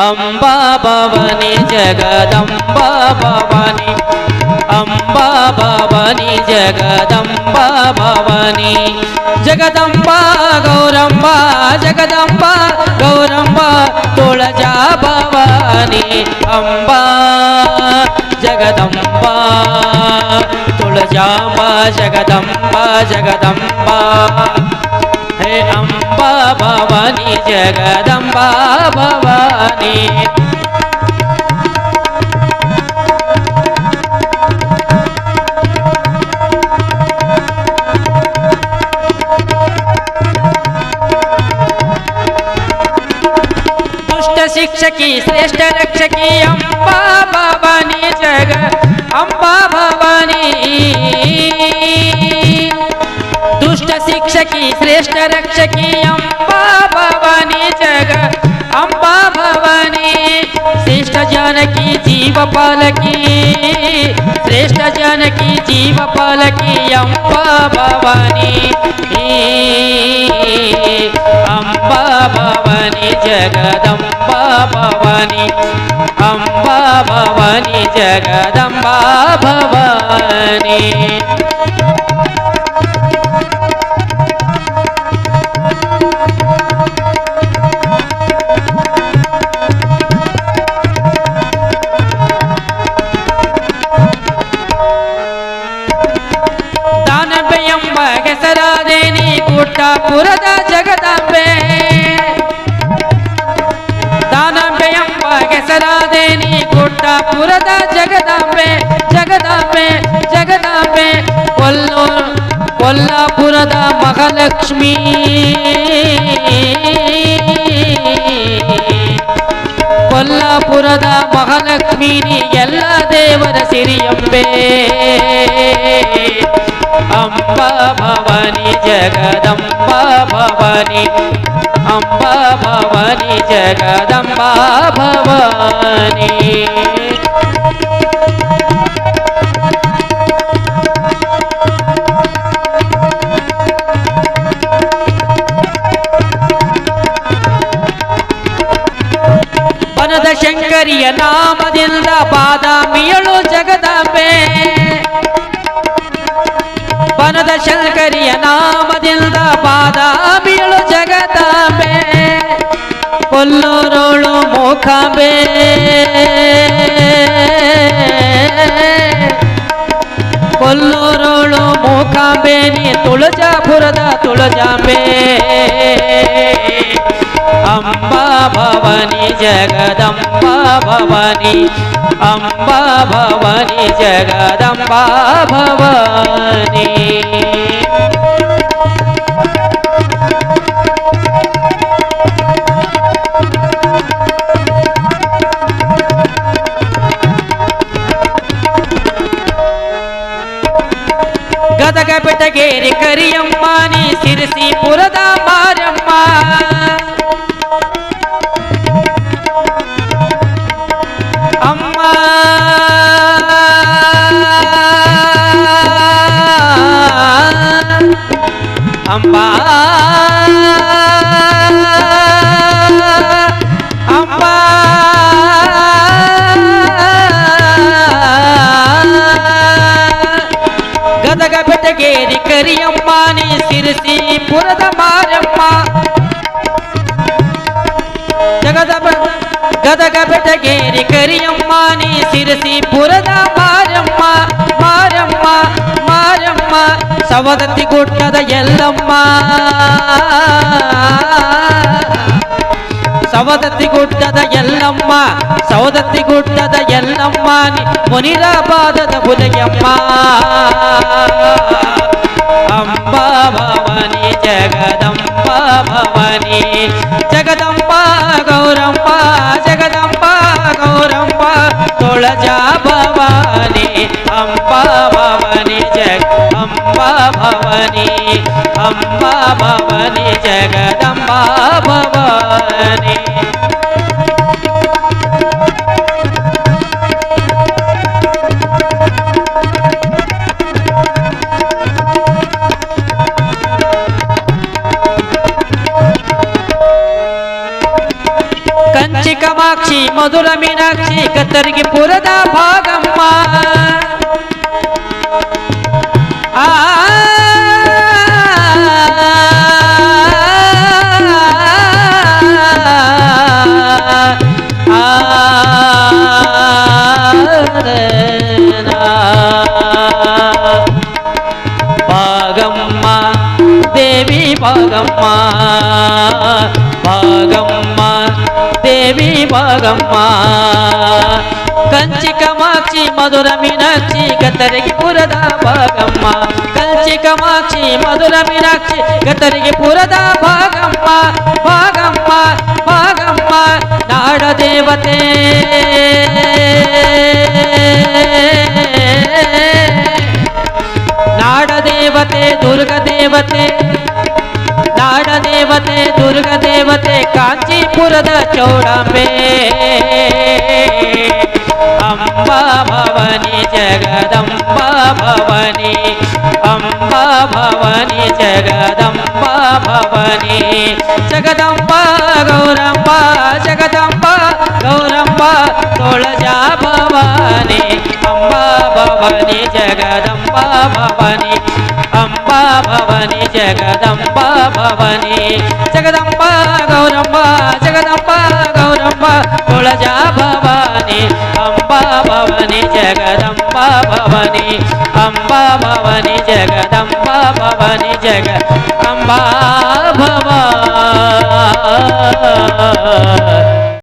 అంబా భవని జగదంబా భవని అంబా భవని జగదంబా భవని జగదంబా గౌరంబా జగదంబా గౌరంబా తుళజా భవాని అంబా జగదంబా తుళజాంబ జగదంబా జగదంబా. హే అంబా భవాని జగదంబా భవ शिक्षकी श्रेष्ठ रक्षकी अम्बा भवानी जग अम्बा भवानी दुष्ट शिक्षकी श्रेष्ठ रक्षकी अम्बा జానకి జీవ పాలకి శ్రేష్ఠ జానకి జీవ పాలకి అంబా భవాని. అంబా భవాని జగదంబా భవాని. అంబా భవాని జగదంబా భవాని. ಎಂಬ ಹೆಸರಾದೇನಿ ಪುರದ ಜಗದಂಬೆ ದಾನಬೆ ಎಂಬ ಹೆಸರಾದೇನಿ ಪುರದ ಜಗದಂಬೆ ಜಗದಂಬೆ ಜಗದಂಬೆ ಕೊಲ್ಲೂರು ಕೊಲ್ಲಾಪುರದ ಮಹಾಲಕ್ಷ್ಮೀ ಕೊಲ್ಲಾಪುರದ ಮಹಾಲಕ್ಷ್ಮೀನಿ ಎಲ್ಲ ದೇವರ ಸಿರಿಯಂಬೆ ಅಂಬ ಭವಾನಿ ಜಗದಂಬ ಭವಾನಿ ಅಂಬ ಭವಾನಿ ಜಗದಂಬ ಭವಾನಿ ಬನದ ಶಂಕರಿಯ ನಾಮದಿಂದ ಬಾದಾಮಿಯಳು ಜಗದಾಂಬೆ ಬನದ ಶಂಕರಿಯ ನಾಮದಿಂದ ಬಾದಾಮಿಯಳು ಜಗದಾಂಬೆ ಕೊಲ್ಲೂರೋಳು ಮೂಕಾಂಬೆ ಕೊಲ್ಲೂರೋಳು ಮೂಕಾಂಬೆ ನೀ ತುಳಜಾಪುರದ ತುಳಜಾಂಬೆ ಅಂಬಾ ಭವಾನಿ ಜಗದಂಬಾ ಭವಾನಿ ಅಂಬಾ ಭವಾನಿ ಜಗದಂಬಾ ಭವಾನಿ పండగ పెట్టగేరి కరియమ్మ నీ సిరిసి పురద మారమ్మ அம்பா தேரி கரியம்மா நீ சிறுசி புரத மாரம்மா ஜகதப గదగబెటగేరి కరియమ్మ నీ సిరసి పురద మారమ్మ మారమ్మ మారమ్మ సవదత్తి కొట్టద ఎల్లమ్మ సవదత్తి గుట్టద ఎల్లమ్మ సవదత్తి గుట్టద ఎల్లమ్మ అని మునిరాబాదద ఉదయమ్మ అంబ భవని జగదంబ భవని. జగదంబ గౌరంబ జగదంబ గౌరంబ తొళజా భవాని అంబ భవని జగ అంబ భవని అంబ భవని జగదంబ భవాని. మధుర మీనాక్షి కత్తరికి పురద భాగమ్మ ఆ பாகம்மா தேவி பாகம்மா பாகம் బాగమ్మ. కంచిక మాచి మధుర మీనాక్షి గతరికి పురదా భాగమ్మ కంచిక మాచి మధుర మీనాక్షి గతరికి పురదా భాగమ్మ భాగమ్మ భాగమ్మ నాడ దేవతే. నాడ దేవతే దుర్గ దేవతే. నాడ ಕಾಂಚೀಪುರದ ಚೌಡಂಬೆ ಅಂಬಾ ಭವನಿ ಜಗದಂಬ ಭವನಿ ಅಂಬಾ ಭವನಿ ಜಗದಂಬ ಭವನಿ ಜಗದಂಬ ಗೌರಂಬ ಜಗದಂಬ ಗೌರಂಬ ತೋಳಜಾ ಭವಾನಿ ಅಂಬಾ ಭವನಿ ಜಗದಂಬ ಭವನಿ ಅಂಬಾ ಭವನಿ ಜಗದಂಬ ಭವನಿ ಜಗದಂಬ బహుళజా భవాని అంబా భవని జగదంబ భవని అంబా భవని జగదంబ భవని జగ అంబా భవ